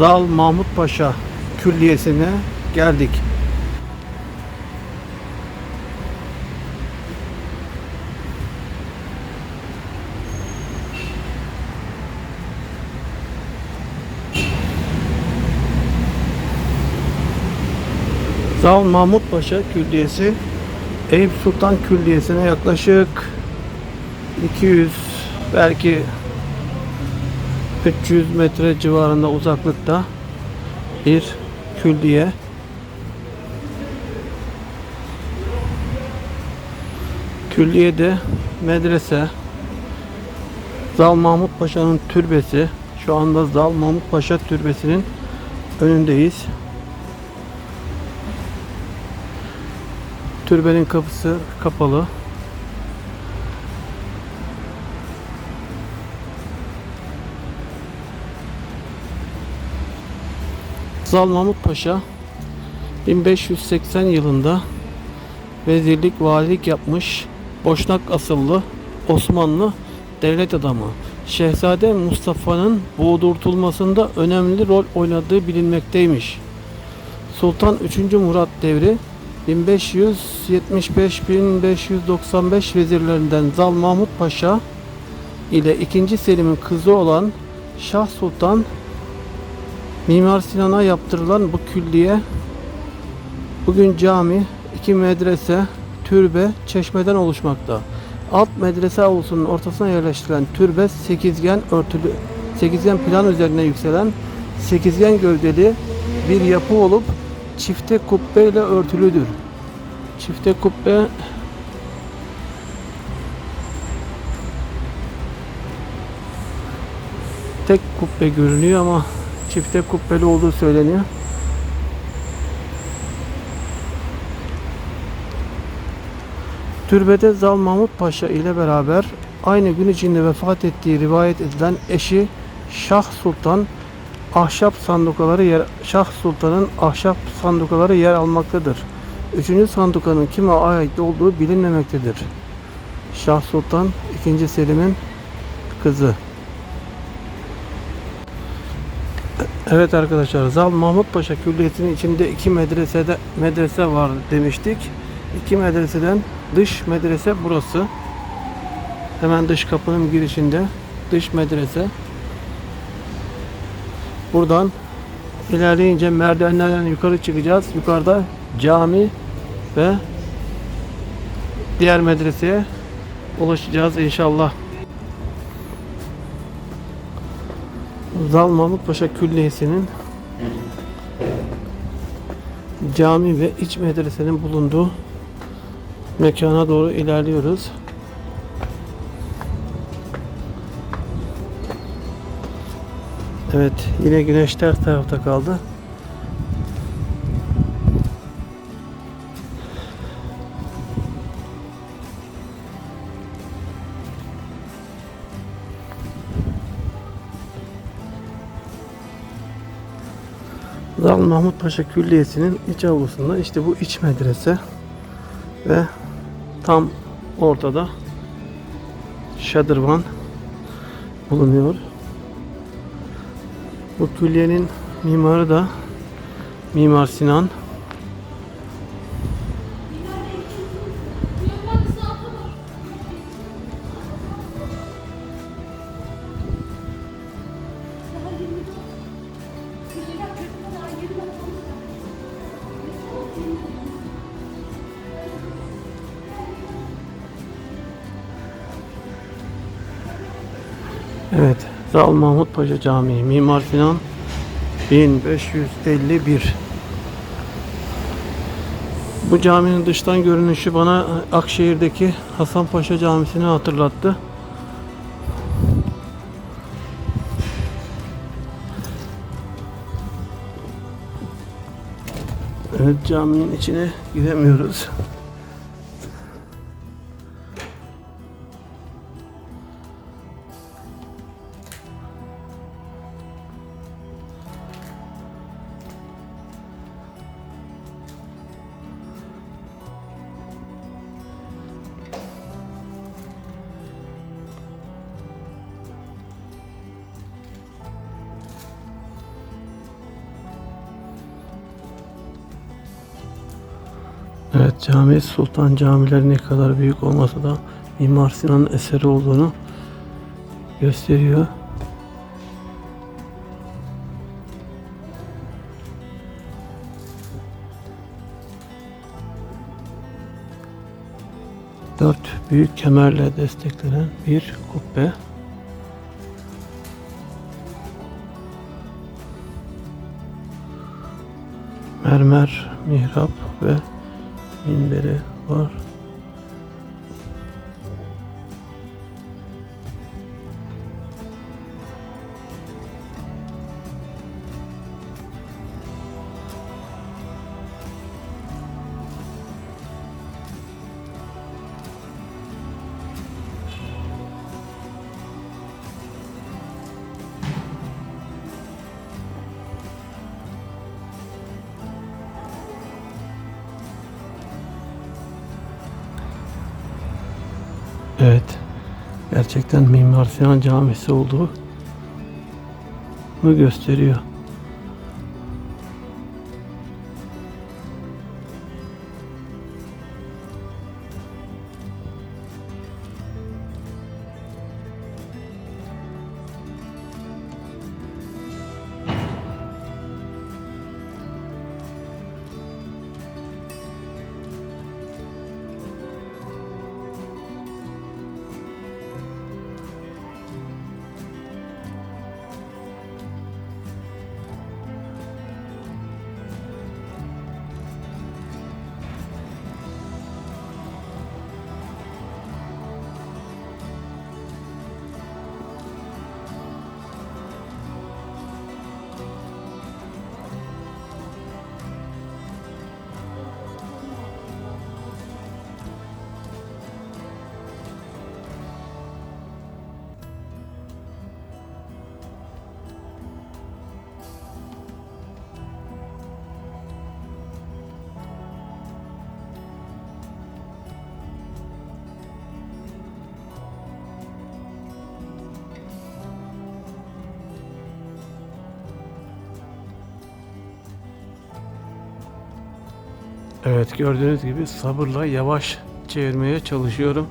Zal Mahmut Paşa Külliyesi'ne geldik. Zal Mahmut Paşa Külliyesi Eyüp Sultan Külliyesi'ne yaklaşık 200 belki 300 metre civarında uzaklıkta bir külliye. Külliyede medrese, Zal Mahmut Paşa'nın türbesi. Şu anda Zal Mahmut Paşa türbesinin önündeyiz. Türbenin kapısı kapalı. Zal Mahmut Paşa 1580 yılında vezirlik, valilik yapmış Boşnak asıllı Osmanlı devlet adamı. Şehzade Mustafa'nın boğdurtulmasında önemli rol oynadığı bilinmekteymiş. Sultan 3. Murat devri 1575-1595 vezirlerinden Zal Mahmut Paşa ile 2. Selim'in kızı olan Şah Sultan Mimar Sinan'a yaptırılan bu külliye bugün cami, iki medrese, türbe, çeşmeden oluşmakta. Alt medrese avlusunun ortasına yerleştirilen türbe sekizgen örtülü sekizgen plan üzerine yükselen sekizgen gövdeli bir yapı olup çifte kubbe ile örtülüdür. Çifte kubbe tek kubbe görünüyor ama çifte kubbeli olduğu söyleniyor. Türbede Zal Mahmut Paşa ile beraber aynı gün içinde vefat ettiği rivayet edilen eşi Şah Sultan ahşap sandukaları yer Şah Sultan'ın ahşap sandukaları yer almaktadır. Üçüncü sandukanın kime ait olduğu bilinmemektedir. Şah Sultan 2. Selim'in kızı. Evet arkadaşlar Zal Mahmut Paşa Külliyesi'nin içinde iki medresede medrese var demiştik. İki medreseden dış medrese burası. Hemen dış kapının girişinde dış medrese. Buradan ilerleyince merdivenlerden yukarı çıkacağız. Yukarıda cami ve diğer medreseye ulaşacağız inşallah. Zal Mahmut Paşa Külliyesi'nin cami ve iç medresenin bulunduğu mekana doğru ilerliyoruz. Evet, yine güneş ters tarafta kaldı. Zal Mahmut Paşa Külliyesi'nin iç avlusunda işte bu iç medrese ve tam ortada şadırvan bulunuyor. Bu külliyenin mimarı da Mimar Sinan. Evet, Zal Mahmut Paşa Camii, Mimar Sinan 1551. Bu caminin dıştan görünüşü bana Akşehir'deki Hasan Paşa Camisi'ni hatırlattı. Evet, caminin içine giremiyoruz. Evet cami Sultan camileri ne kadar büyük olmasa da Mimar Sinan'ın eseri olduğunu gösteriyor. Dört büyük kemerle desteklenen bir kubbe. Mermer mihrap ve minberi var. Evet. Gerçekten Mimar Sinan Camisi olduğu gösteriyor. Evet gördüğünüz gibi sabırla yavaş çevirmeye çalışıyorum.